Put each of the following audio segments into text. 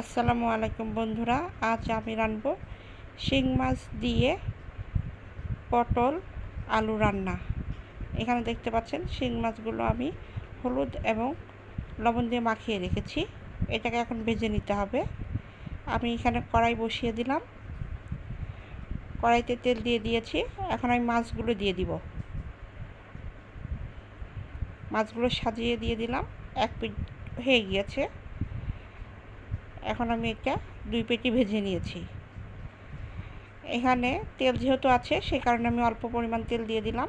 আসসালামু আলাইকুম বন্ধুরা, আজ আমি রানবো শিং মাছ দিয়ে পটল আলু রান্না। এখানে দেখতে পাচ্ছেন, শিং মাছগুলো আমি হলুদ এবং লবণ দিয়ে মাখিয়ে রেখেছি। এটাকে এখন ভেজে নিতে হবে। আমি এখানে কড়াই বসিয়ে দিলাম। কড়াইতে তেল দিয়ে দিয়েছি। এখন আমি মাছগুলো দিয়ে দিব। মাছগুলো সাজিয়ে দিয়ে দিলাম। এক পিট হয়ে গিয়েছে। এখন আমি এটা দুই পেটি ভেজে নিয়েছি। এখানে তেল যেহেতু আছে, সে কারণে আমি অল্প পরিমাণ তেল দিয়ে দিলাম।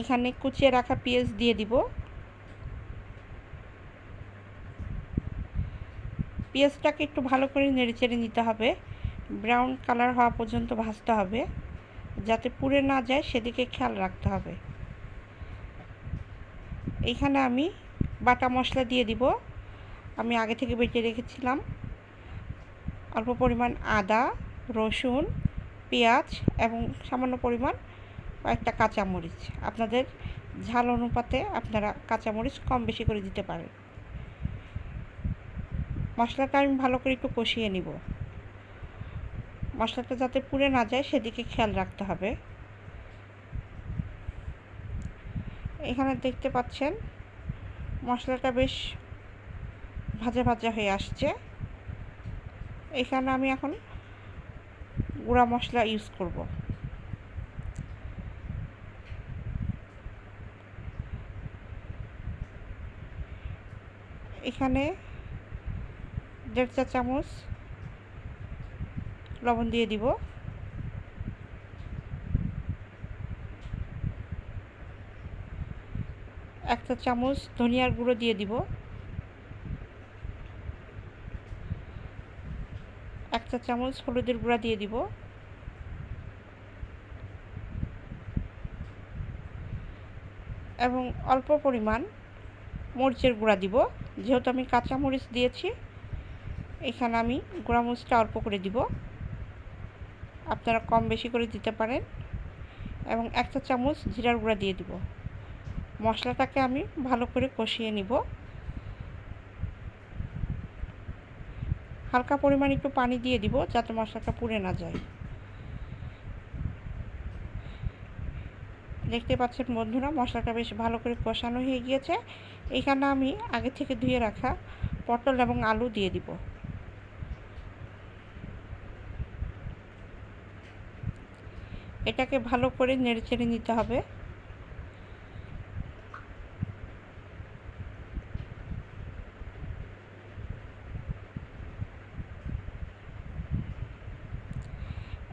এখানে কুচিয়ে রাখা পেঁয়াজ দিয়ে দিব। পেঁয়াজটাকে একটু ভালো করে নেড়েচেড়ে নিতে হবে। ব্রাউন কালার হওয়া পর্যন্ত ভাজতে হবে, যাতে পুড়ে না যায়, সেদিকে খেয়াল রাখতে হবে। এখানে আমি বাটা মশলা দিয়ে দিব। আমি আগে থেকে বেটে রেখেছিলাম। অল্প পরিমাণ আদা, রসুন, পেঁয়াজ এবং সামান্য পরিমাণ কয়েকটা কাঁচামরিচ। আপনাদের ঝাল অনুপাতে আপনারা কাঁচামরিচ কম বেশি করে দিতে পারেন। মশলাটা আমি ভালো করে একটু কষিয়ে নিব। মশলাটা যাতে পুড়ে না যায় সেদিকে খেয়াল রাখতে হবে। এখানে দেখতে পাচ্ছেন মশলাটা বেশ ভাজা ভাজা হয়ে আসছে। এখানে আমি এখন গুঁড়া মশলা ইউজ করব। এখানে দেড় চা চামচ লবণ দিয়ে দিব। একটা চামচ ধনিয়ার গুঁড়ো দিয়ে দিব। একটা চামচ হলুদের গুঁড়া দিয়ে দিব। এবং অল্প পরিমাণ মরিচের গুঁড়া দিব। যেহেতু আমি কাঁচা মরিচ দিয়েছি, এখানে আমি গুঁড়া অল্প করে দিব। আপনারা কম বেশি করে দিতে পারেন। এবং একটা চামচ জিরার গুঁড়া দিয়ে দিব। মশলাটাকে আমি ভালো করে কষিয়ে নিব। হালকা পরিমাণ একটু পানি দিয়ে দিব যাতে মশলাটা পুড়ে না যায়। দেখতে পাচ্ছেন বন্ধুরা, মশলাটা বেশ ভালো করে কষানো হয়ে গিয়েছে। এখানে আমি আগে থেকে ধুয়ে রাখা পটল এবং আলু দিয়ে দিব। এটাকে ভালো করে নেড়ে চেড়ে নিতে হবে।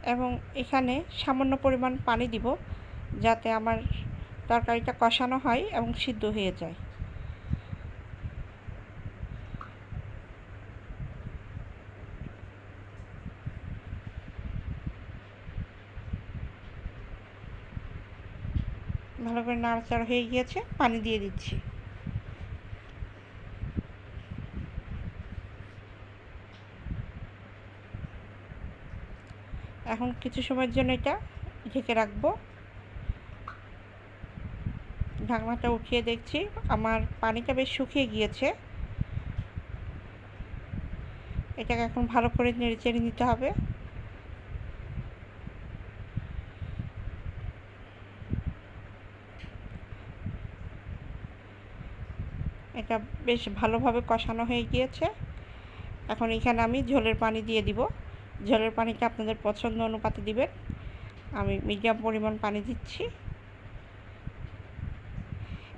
এবং এখানে সামান্য পরিমাণ পানি দিব যাতে আমার তরকারিটা কষানো হয় এবং সিদ্ধ হয়ে যায়। ভালো করে নাড়াচাড়া হয়ে গিয়েছে, পানি দিয়ে দিচ্ছি। এখন কিছু সময়ের জন্য এটা ঢেকে রাখব। ঢাকনাটা উঠিয়ে দেখছি, আমার পানিটা বেশ শুকিয়ে গিয়েছে। এটাকে এখন ভালো করে নেড়ে চেড়ে নিতে হবে। এটা বেশ ভালোভাবে কষানো হয়ে গিয়েছে। এখন এখানে আমি ঝোলের পানি দিয়ে দিব। জলের পানিটা আপনাদের পছন্দ অনুপাতে দিবেন আমি মিডিয়াম পরিমাণ পানি দিচ্ছি।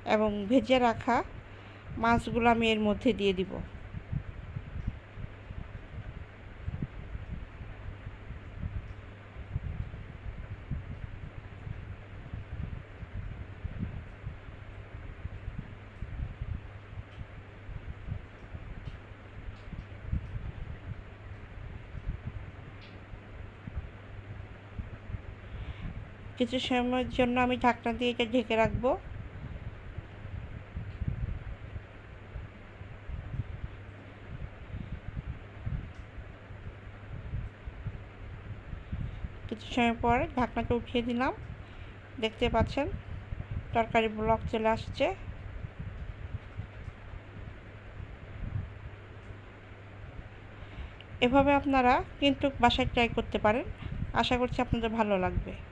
এবং ভেজে রাখা মাছগুলো আমি এর মধ্যে দিয়ে দিব। কিছু সময়ের জন্য আমি ঢাকনা দিয়ে এটা ঢেকে রাখব। কিছু সময় পরে ঢাকনাটা উঠিয়ে দিলাম। দেখতে পাচ্ছেন, তরকারি ব্লক চলে আসছে। এভাবে আপনারা কিন্তু বাসায় ট্রাই করতে পারেন। আশা করছি আপনাদের ভালো লাগবে।